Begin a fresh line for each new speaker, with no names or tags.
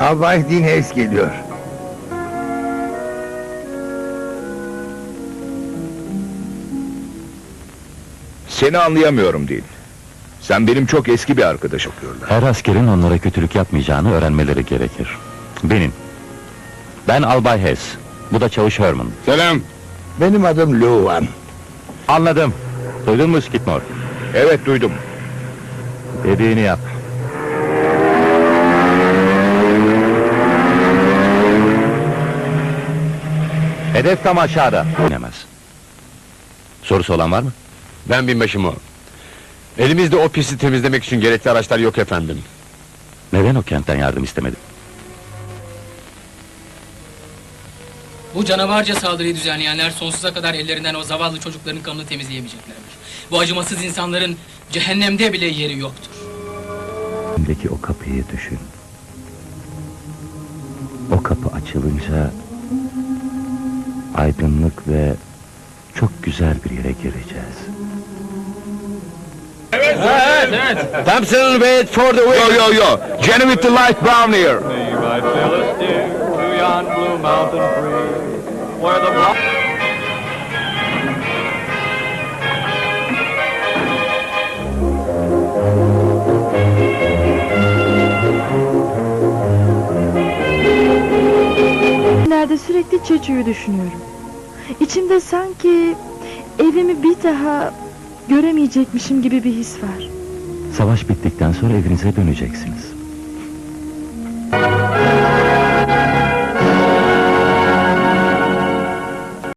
Albay Hayes geliyor.
Seni anlayamıyorum değil. Sen benim çok eski bir arkadaşım.
Her askerin onlara kötülük yapmayacağını öğrenmeleri gerekir. Benim. Ben Albay Hess. Bu da Çavuş Herman.
Selam.
Benim adım Luan.
Anladım. Duydun mu Skidmore?
Evet duydum.
Dediğini yap. Hedef tam aşağıda. İnemez. Sorusu olan var mı?
Ben binbaşım o. Elimizde o pisti temizlemek için gerekli araçlar yok efendim.
Neden o kentten yardım istemedin?
Bu canavarca saldırıyı düzenleyenler sonsuza kadar ellerinden o zavallı çocukların kanını temizleyemeyeceklerdir. Bu acımasız insanların cehennemde bile yeri yoktur.
Önündeki o kapıyı düşün. O kapı açılınca aydınlık ve çok güzel bir yere gireceğiz.
Thompson wait for the
Yo yo yo. Jenny with the light brown here.
Feel a steer to yon blue mountain free, where the
sürekli Çeçu'yu düşünüyorum. İçimde sanki evimi bir daha göremeyecekmişim gibi bir his var.
Savaş bittikten sonra evinize döneceksiniz.